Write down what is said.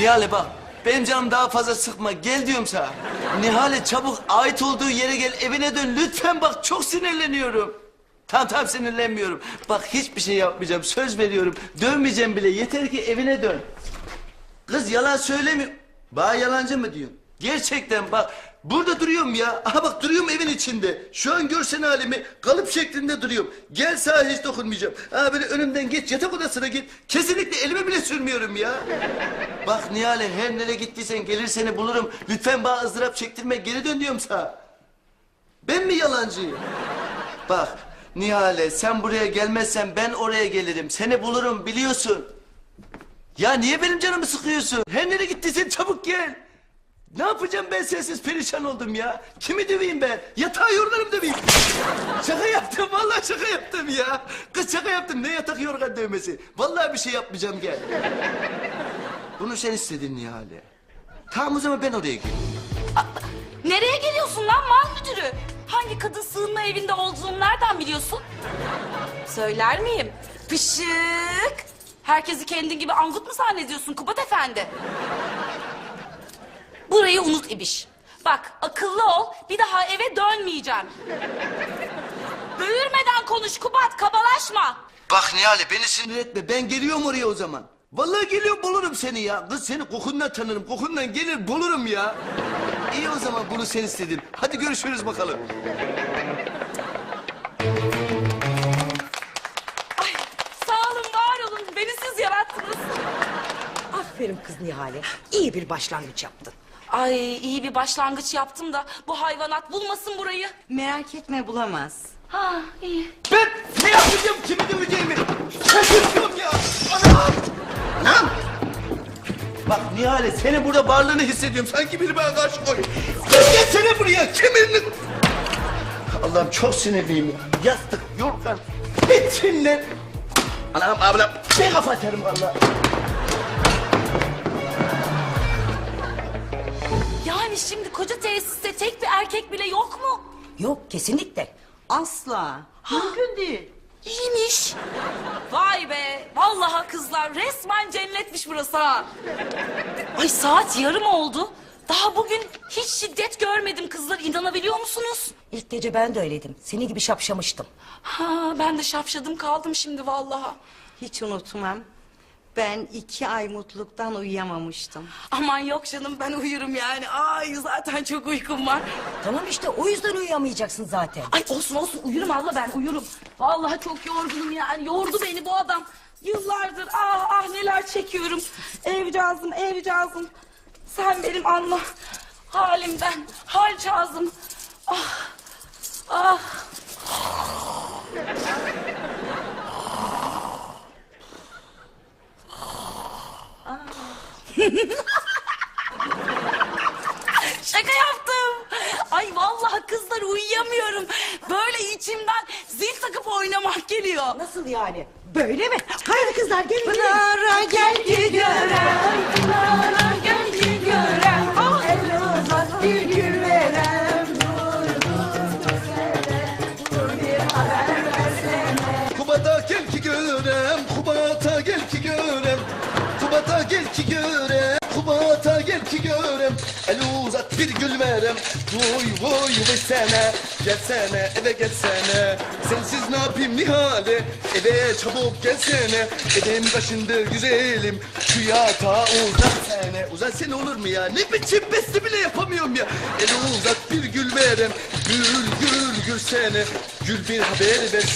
Nihale bak. Benim canım daha fazla sıkma. Gel diyorum sana. Nihale çabuk ait olduğu yere gel. Evine dön. Lütfen bak çok sinirleniyorum. Tamam tamam sinirlenmiyorum. Bak hiçbir şey yapmayacağım. Söz veriyorum. Dönmeyeceğim bile. Yeter ki evine dön. Kız yalan söylemiyor. Bana yalancı mı diyorsun? Gerçekten bak. Burada duruyorum ya. Aha bak duruyorum evin içinde. Şu an görsen halimi kalıp şeklinde duruyorum. Gel sağa hiç dokunmayacağım. Ha böyle önümden geç yatak odasına git. Kesinlikle elime bile sürmüyorum ya. Bak Nihale her nereye gittiysen gelir seni bulurum. Lütfen bana ızdırap çektirme geri dön diyorum sana. Ben mi yalancıyım? Bak Nihale sen buraya gelmezsen ben oraya gelirim. Seni bulurum biliyorsun. Ya niye benim canımı sıkıyorsun? Her nereye gittiysen çabuk gel. Ne yapacağım ben sensiz perişan oldum ya. Kimi döveyim ben? Yatağı yorganım döveyim. şaka yaptım vallahi şaka yaptım ya. Kız şaka yaptım ne yatak yorgan dövmesi. Vallahi bir şey yapmayacağım gel. Bunu sen istedin Nihale. Tamam o zaman ben oraya geleyim. Nereye geliyorsun lan mal müdürü? Hangi kadın sığınma evinde olduğunu nereden biliyorsun? Söyler miyim? Pışık. Herkesi kendin gibi angut mu zannediyorsun Kubat Efendi? Burayı unut İbiş. Bak akıllı ol bir daha eve dönmeyeceğim. Böğürmeden konuş Kubat kabalaşma. Bak Nihale beni sinir etme. Ben geliyorum oraya o zaman. Vallahi geliyorum bulurum seni ya. Kız seni kokundan tanırım. Kokundan gelir bulurum ya. İyi o zaman bunu sen istedin. Hadi görüşürüz bakalım. Ay sağ olun var olun beni siz yarattınız. Aferin kız Nihale. İyi bir başlangıç yaptın. Ay iyi bir başlangıç yaptım da bu hayvanat bulmasın burayı. Merak etme bulamaz. Ha iyi. Ben ne yapacağım kimi döveceğimi? Şaşırtıyorum ya. Anam. Anam. Bak Nihale senin burada varlığını hissediyorum. Sanki biri bana karşı. Kız gelsene buraya. Kimin? Allah'ım çok sinirliyim ya. Yastık, yorgan. Bitsin lan. Anam ablam. Ne kafa atarım valla. Yani şimdi koca tesiste tek bir erkek bile yok mu? Yok kesinlikle. Asla. Mümkün değil. İyiymiş. Vay be. Vallahi kızlar resmen cennetmiş burası ha. Ay saat yarım oldu. Daha bugün hiç şiddet görmedim kızlar. inanabiliyor musunuz? İlk gece ben de öyleydim. Seni gibi şapşamıştım. Ha ben de şapşadım kaldım şimdi vallahi. Hiç unutmam. Ben iki ay mutluluktan uyuyamamıştım. Aman yok canım ben uyurum yani. Ay zaten çok uykum var. Tamam işte o yüzden uyuyamayacaksın zaten. Ay olsun olsun uyurum abla ben uyurum. Vallahi çok yorgunum yani. Yordu beni bu adam. Yıllardır ah ah neler çekiyorum. Evcazım evcazım. Sen benim anla halimden halcazım. Ah ah. Şaka yaptım. Ay vallahi kızlar uyuyamıyorum. Böyle içimden zil takıp oynamak geliyor. Nasıl yani? Böyle mi? Haydi kızlar gelin. Pınar'a gel ki görem, Pınar'a gel ki görem. Ah. el uzat bir gül verem. Kubata gel ki görem, ki görem. El uzat bir gül verem. Vuy vuy versene, gelsene eve gelsene. Sensiz ne yapayım Nihale, eve çabuk gelsene. Evin başındır güzelim, şu yatağa uzatsene. Uzatsene olur mu ya? Ne biçim beste bile yapamıyorum ya. El uzat bir gül verem, gül gül gül sene. Gül bir haber ver